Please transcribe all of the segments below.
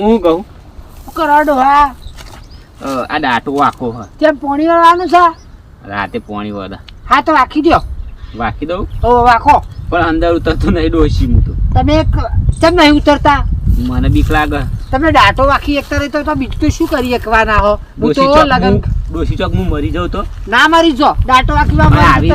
હું કહું? કરાડો હા? આ દાટો આખો હ. તે પોણી વાળવાનું છે? રાતે પોણી વડા હા તો વાખી દો વાખી દઉં? ઓ વાખો. પણ અંદર ઉતરતું નહીં ડોસી હું તો. તમે કેમ નહીં ઉતરતા? મને બીક લાગે. તમે દાંટો વાખી એકતા રહી તો બીજું શું કરી એકવાના હો? હું તો લગન ડોસી ચોક હું મરી જાઉં તો? ના મારી જો. દાટો આખી આવી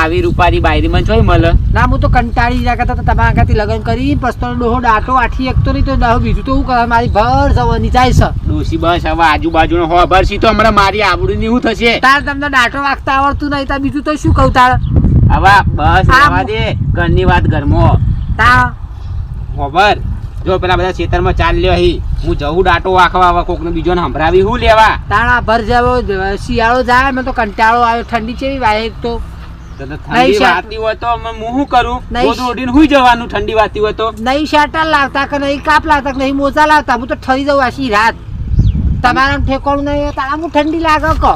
આવી રૂપારી બાયરી મન ચોય મળે? ના હું તો કંટાળી જાય તો તમારા આગળથી લગન કરી પસ્તો ડોહો દાટો આઠી એકતો નહીં તો દાહો બીજું તો હું કરવા મારી ભર જવાની જાય છે. ડોસી બસ હવે આજુબાજુનો હો ભરસી તો હમણાં મારી આબરૂની હું થશે? તાર તમને દાંટો વાગતા આવડતું નહીં તાર બીજું તો શું કહું તાર? હવે બસ આ રહેવા દે. ઘરની વાત ઘરમાં. તા હોભર. જો પેલા બધા ખેતરમાં ચાલ લ્યો હી. હું જવું ડાટો આખવા હવે કોકને બીજો ને સંભળાવી હું લેવા. તાણા ભર જવો શિયાળો જાય મેં તો કંટાળો આવ્યો. ઠંડી છે વાય એક તો. ઠંડી વાતી હોય તો હું શું કરું? ગોદડું ઓઢીને હુઈ જવાનું ઠંડી વાતી હોય તો? નહીં શેટર લાવતા કે નહીં કાપ લાવતા કે નહીં મોજા લાવતા? હું તો ઠરી જાઉં આશી રાત. તમારા ઠેકોણું નહીં તારા હું ઠંડી લાગે કો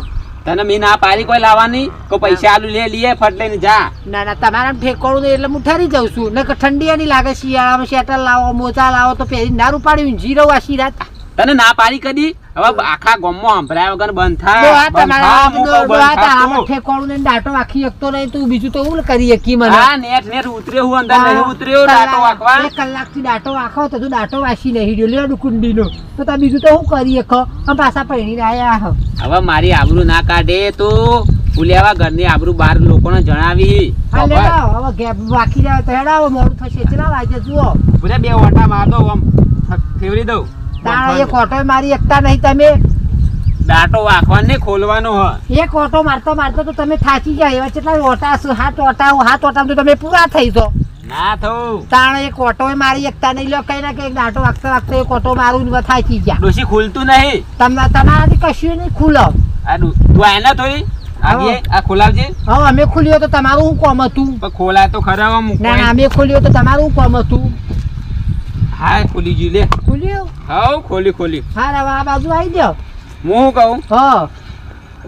તને મેં ના પાડી કોઈ લાવવાની? કોઈ પૈસા આલુ લે લીએ ફટ લઈને જા. ના ના તમારા નહીં એટલે હું ઠરી જાઉં છું. ને ઠંડી એની લાગે શિયાળામાં. શેટર લાવો મોજા લાવો તો પહેરી ના રૂપાડી જીરો આ શિરા તને ના પાડી કદી? હવે આખા ગામમાં સંભળાય વગર બંધ થાય. થા, થા વાખી શકતો નહીં તું બીજું તો હું કરી શકી મને? હા નેટ નેટ ઉતરે હું અંદર નહીં ઉતર્યો ડાટો વાગવા. એક કલાકથી ડાટો વાખો તો તું ડાટો વાસી નહીં રહ્યો લેવાનું કુંડીનો. તો તા બીજું તો હું કરી શકો? આમ પાછા પૈણીને રહ્યા હો. હવે મારી આબરૂ ના કાઢે તો ફુલેવા ઘરની આબરૂ બાર લોકોને જણાવી. હવે ગેપ વાકી જાય તો હેડાવો મોડું થશે. ચલા વાગે જુઓ. ભૂલે બે ઓટા માર દો આમ ફેવરી દઉં. તારા એક ઓટો મારી એકતા નહીં તમે દાટો વાખવાનો ખોલવાનો હ. એક ઓટો મારતો મારતો તો તમે થાકી જાય એવા કેટલા ઓટા હશે? હાથ ઓટા હાથ ઓટા તો તમે પૂરા થઈ જો ના થવું તાણે એક ઓટો મારી એકતા નહીં લો કઈ ના કઈ દાંટો વાગતા વાગતા એક ઓટો મારું ને થાકી ગયા. ડોશી ખુલતું નહીં. તમને તમારાથી કશું નહીં ખુલો. આ તું આય થોડી આ ખોલાવજે. હવે અમે ખુલ્યો તો તમારું કોમ હતું? ખોલા ખોલાય તો ખરા ના અમે ખોલ્યો તો તમારું કોમ હતું? હા ખોલી જી લે. ખુલ્યું? હાઉ ખોલી ખોલી. હા હવે આ બાજુ આવી દો હું શું કહું? હા.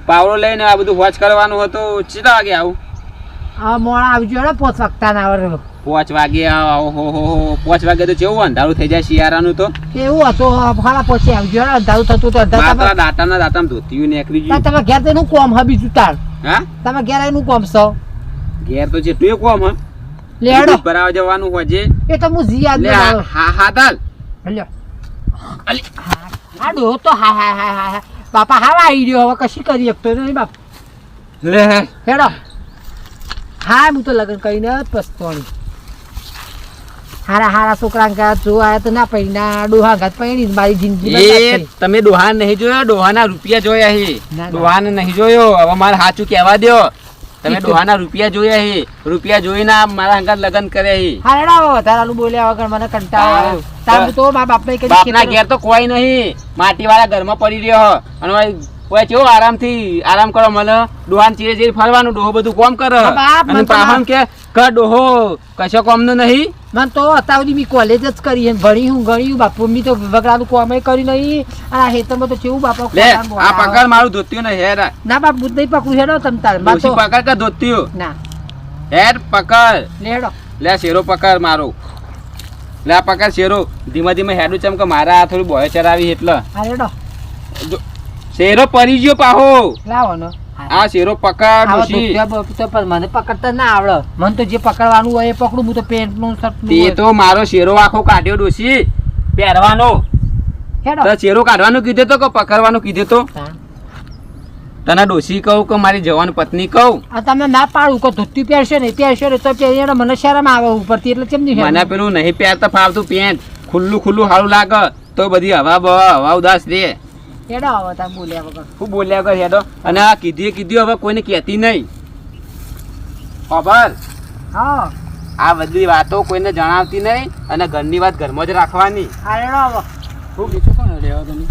પાવડો લઈને આ બધું વોચ કરવાનું હતું કેટલા વાગે આવું? હા મોડા આવજો ને પોચ વાગતા ના આવડે પોચ વાગે આવો હો હો હો પાંચ વાગે તો જેવું અંધારું થઈ જાય શિયાળાનું તો. એવું હતું ફળા પછી આવજો ને અંધારું થતું તો અંધારું મારા દાંતાના દાંતામાં ધોતિયું નીકળી ગયું. તમે ઘેર તો એનું કોમ હા બીજું તાર. હા? તમે ઘેર એનું કોમ છો? ઘેર તો જેટલું કોમ હ. લેડો. ભરાવા જવાનું છે એ તો હું જીયાદ લે હા હા તાલ લ્યો. હા હા ડો તો હા હા હા હા બાપા હા આવી રહ્યો. હવે કશી કરી શકતો નહીં બાપ. લે. હેડો. હા હું તો લગ્ન કરીને પસ્તોણી. હારા હારા છોકરા ઘાત જો આયા તો ના પૈણા ડોહા ઘાત પૈણી મારી જિંદગી. તમે ડોહા નહીં જોયો? ડોહાના રૂપિયા જોયા હે. ડોહાને નહીં જોયો? હવે મારે સાચું કહેવા દ્યો. તમે ડોહાના રૂપિયા જોયા હે? રૂપિયા જોઈને મારા અંગાત લગ્ન કર્યા હે? હા હેડો હવે વધારાનું બોલ્યા વગર મને કંટાળો આવ્યો તાર તો મારા બાપને કદી બાપના ઘેર તો કોઈ નહીં. માટીવાળા ઘરમાં પડી રહ્યો. અને ઓય- કેવો આરામથી આરામ કરો મને. ડોહાન ચીરે ચીરે ફરવાનું ડોહો બધું કોમ કરે. અને મને કે કે ડોહો કશો કોમનો નહીં. મને તો અત્યાર સુધી મેં કોલેજ જ કરી ભણી હું ગણી બાપુ મેં તો વગડાનું કોમે કરી નહીં. આ હેતરમાં તો કેવું બાપા આ પગાર મારું ધોત્યું ને હેર ના બાપુ નહીં પકડું હેડો તમ તાર. માર પકડ કે ધોતિયું? ના. હેર પકડ. લેડો લે શેરો પકડ મારો. લે આ પકડ શેરો. ધીમે ધીમે હેડું ચમ કે મારા આ થોડી બોય ચરાવી એટલે. શેરો પડી ગયો પાહો. લાવો ને. આ શેરો પકડ પર મને પકડતા ના આવડે. મને તો જે પકડવાનું હોય એ પકડું હું તો પેન્ટનું શર્ટ તે તો મારો શેરો આખો કાઢ્યો ડોશી. પહેરવાનો. હેડો. તો શેરો કાઢવાનું કીધું તો કે પકડવાનું કીધું તો? તને ડોશી કહું કે મારી જવાન પત્ની કહું? આ તમે ના પાડું કે ધોતી પહેરશો ને પહેરશે ને તો પહેરીને મને શરમ આવે ઉપરથી એટલે કેમ નહીં મને પેલું નહીં પહેરતા ફાવતું પેન્ટ ખુલ્લું ખુલ્લું સારું લાગે તો બધી હવા બવા હવા ઉદાસ રે હેડો આવો તા બોલ્યા વગર. હું બોલ્યા વગર હેડો. અને આ કીધી કીધી હવે કોઈને કહેતી નહીં. ખબર? હા. આ બધી વાતો કોઈને જણાવતી નહીં અને ઘરની વાત ઘરમાં જ રાખવાની. હા હેડો આવો હું બીજું કોણ લેવા તમે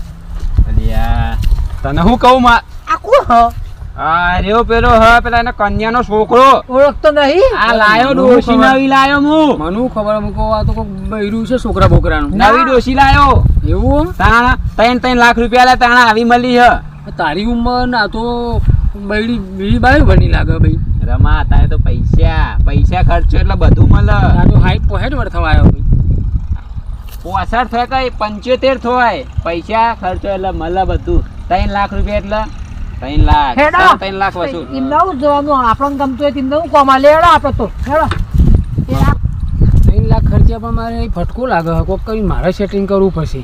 અલ્યા તને હું કહું માં? આ કોણ હ આ પેલો હ પેલા એના કન્યાનો છોકરો. ઓળખતો નહીં? આ લાયો ડોશી નવી લાયો હું. મને ખબર મૂકો આ તો કોક બૈરું છે છોકરા બોકરાનું. નવી ડોશી લાયો. એવું તાણા ત્રણ ત્રણ લાખ રૂપિયા લા તાણા આવી મળી હ. તારી ઉંમર ના તો બૈડી બીજી બાય બની લાગે ભાઈ. રમા તારે તો પૈસા પૈસા ખર્ચો એટલે બધું મળે આ તો હાઈટ પોહેટ વર થવાયો પોસઠ થાય કઈ પંચોતેર થાય પૈસા ખર્ચો એટલે મળે બધું. ત્રણ લાખ રૂપિયા એટલે ત્રણ લાખ. હેડો. ત્રણ લાખ વસૂલ એમને આવું જોવાનું આપણને ગમતું હોય તેમને હું કોમા લેડો આપણે તો. હેડો. ત્રણ લાખ ખર્ચા પણ મારે ફટકો લાગે કોક કરીને મારે સેટિંગ કરવું પડશે.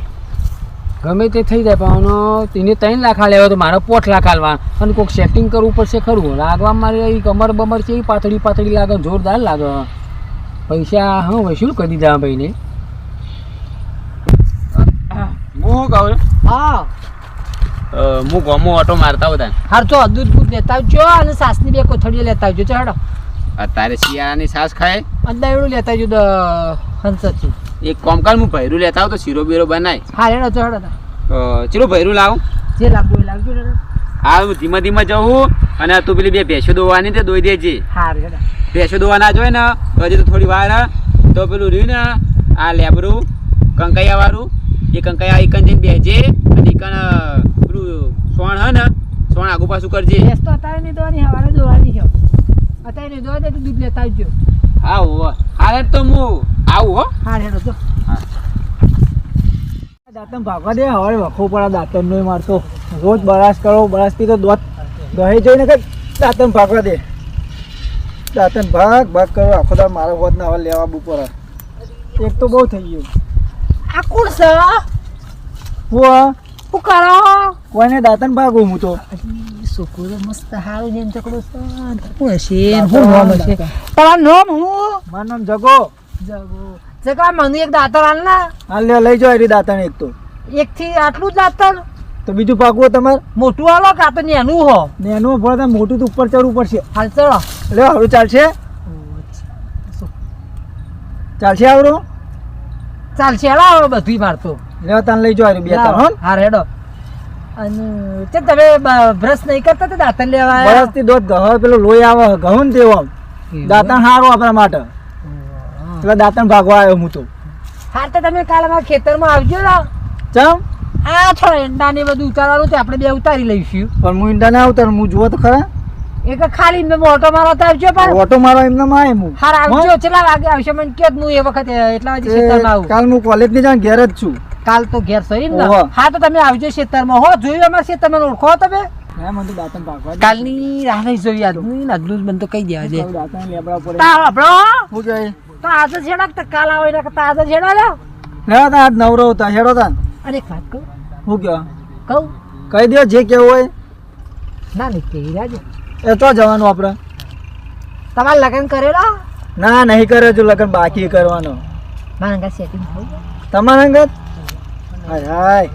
ગમે તે થઈ જાય પણ તેને ત્રણ લાખ હાલ્યા તો મારે પોઠ લાખ હાલવા અને કોઈક સેટિંગ કરવું પડશે ખરું. લાગવા મારે એ કમર બમર છે એ પાતળી પાતળી લાગે જોરદાર લાગે. પૈસા હા વસૂલ કરી દીધા ભાઈને. હું. કહું હા. હું ગોમો ઓટો મારતા હતા હાર તો દૂધ બૂધ લેતા આવજો અને સાસની બે કોથળીઓ લેતા આવજો. ચાલો અત્યારે શિયાળાની સાસ ખાય. એવું લેતા આવજો હંસથી એક કોમ કાલ હું ભૈરું લેતા આવું તો શીરો બીરો બનાય. હા ચાલો અ, ચલો ભૈરું લાવું? જે લાગવું એ લાવજો હા હું ધીમે ધીમે જવું અને તું પેલી બે ભેંસો દોવાની તે દોઈ દેજે. હા ભેંસો દોવાના જોઈએ ને હજી તો થોડી વાર તો પેલું રહ્યું ને આ લેબરું કંકૈયા વાળું એ કંકૈયા એકન જઈને બેજે અને એકન સોણ હે ને સોણ આગુ પાછું કરજે. ભેંસ તો અત્યારે નહીં દોવાની હવારે દોવાની છે. અત્યારે નહીં દોવા દે તો દૂધ લેતા આવજો. હા હો. હારે તો હું આવું હો. હારે તો. દાંતન ભાગવા દે હવે વખો પડે દાંતન નો મારતો. રોજ બરાશ કરો બરાશથી તો દોત. ગહે જોઈને કઈ દાંતન ભાગવા દે. દાંતન ભાગ ભાગ કરો. આખો દાડ મારો હોત ને હવે લેવા બપોર એક તો બહુ થઈ ગયું. આ કોણ છે? હું કરો કોઈને દાંતન ભાગું હું તો છોકરો મસ્ત હારું જેમ ચકડો કોણ હશે શું નામ હશે તમારું નામ હું મારું નામ જગો જગો જગા મને એક દાંતર આલ ના હાલ લે લઈ જાઓ એરી દાંતણ એક તો એક થી આટલું જ દાંતર તો બીજું ભાગવું તમારે મોટું આલો કે આ તો નેનું હો ને એનું ભરે મોટું તો ઉપર ચડવું પડશે હાલ ચલો લે હારું ચાલશે ચાલશે આવડું ચાલશે હવે બધું મારતો લે તાન લઈ જવા બે તાર હો હા હેડો અને તે તમે બ્રશ નહીં કરતા તો દાંતણ લેવા બ્રશથી દોત ગહ પેલો લોહી આવે ઘઉં ને તેવો દાંતણ સારું આપણા માટે. એટલે દાંતણ ભાગવા આવ્યો હું તો. હા તો તમે કાલ અમારા ખેતરમાં આવજો ને ચમ? આ છો એંડા ને બધું ઉતારવાનું છે આપણે બે ઉતારી લઈશું. પણ હું ઈંડા ના ઉતાર હું જુઓ તો ખરા. એક ખાલી મેં ઓટો મારો તો આવજો પણ. ઓટો મારો એમને માં એમ હાર આવજો કેટલા વાગે આવશે મને કે હું એ વખતે એટલા વાગે ખેતરમાં આવું. કાલ હું કોલેજની જાઉં ઘેર જ છું. કાલ તો ઘેર સહી ને. હા તો તમે આવજો ખેતરમાં હો જોયું અમારા ખેતરમાં ઓળખો તમે. કાલની રાહ નહીં જોઈ આજની આજનું જ તો કહી દેવા છે આપણો તો આજે છેડા કાલ આવે ને તો આજે છેડા હેડો તા આજ નવરો હતા હેડો તા અને એક વાત કહું. હું કહો કહું. કહી દો જે કેવું હોય. ના નહીં કહી રાજો એ તો જવાનું આપણે તમારે લગ્ન કરેલા? ના નહીં કરે છું લગન બાકી કરવાનો. મારા અંગા સેટિંગ તમારા અંગત હાય હાય.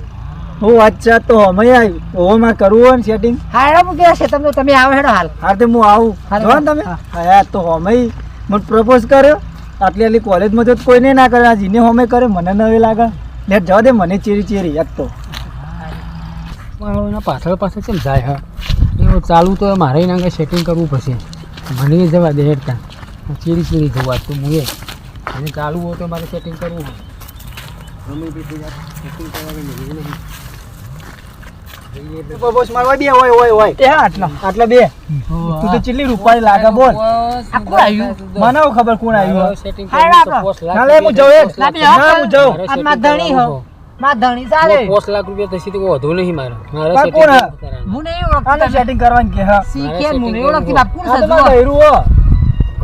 હું અચ્છા તો અમે આવ્યું ઓમાં કરવું હોય ને સેટિંગ હા મૂકી હું ગયા છે? તમને તમે આવો હેડો હાલ. હા તે હું આવું. હારે જો ને તમે. હા. તો હોમે મને પ્રપોઝ કર્યો. આટલી આટલી કોલેજમાં તો કોઈને ના કરે. આ જીને હોમે કરે મને નવી લાગે. લે જવા દે મને ચેરી ચેરી યાદ તો. એના પાછળ પાછળ કેમ જાય હા? એવું ચાલુ તો મારે એના આગળ સેટિંગ કરવું પડશે. મને જવા દે હેડતા. ચેરી ચેરી જવા તો હું એ. અને ચાલુ હોય તો મારે સેટિંગ કરવું હોય. ગમે નહીં, નહીં. નહીં નહીં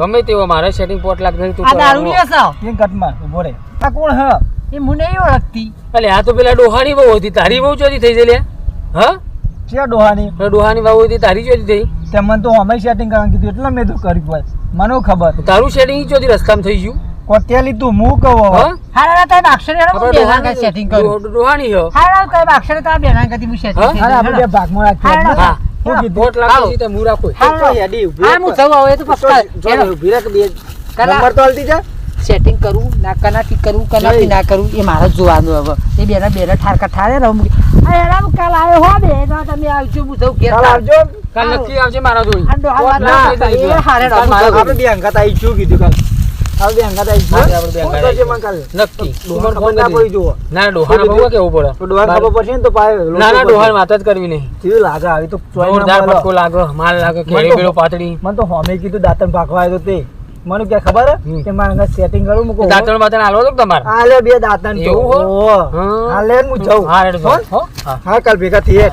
નહીં તેવો મારે સેટિંગ પોટ લાખ થશે તું કટમાં ઊભો રે આ કોણ હ? એ મને નહીં ઓળખતી અલે આ તો પેલા ડોહાની બહુ હતી. તારી બહુ ચોરી થઈ જઈ લે. હા? છે ડોહાની? ડોહાની બહુ હતી તારી ચોરી થઈ. તે તો અમે સેટિંગ કરવાનું કીધું એટલે મેં તો કર્યું ભાઈ મને ખબર? તારું સેટિંગ ચોરી રસ્તામાં થઈ ગયું. કોટેલી તું મુ કહો. હા? હારા તમે અક્ષર હેડો હું આપણે બેના ડોહાની- સેટિંગ કરું ડોહાની હો. હારા કઈ અક્ષર તમે બેના કદી મુ સેટિંગ હારે. આપણે બે ભાગમાં હારે હા. હું આવો. થશે તો હું રાખું હા, હા જવા હવે તો. બે. નંબર તો હાલતી જા સેટિંગ કરું ના કનાથી કરું કનાથી ના કરું એ મારે જ જોવાનું હવે. એ બેના બેના ઠારકા ઠારે રહું હું કાલ આવ્યો હો બે. તો તમે આવજો હું જઉં ઘેર આવજો. કાલ નક્કી આવજે મારા જોઈ એ. હારે. આપણે બે અંગાત આવી છું કીધું કાલ. પાતળી. મને તો હોમે કીધું દાંતણ ભાગવા આવ્યો તે. મને કે ખબર. કે મારા અંગત સેટિંગ કરું મૂકો. દાંતણ બાતણ આલો તો તમારે? આલે બે દાંતણ એવું હો? ઓહો. હા. જાઉં. હા. હા કાલ ભેગા થઈએ.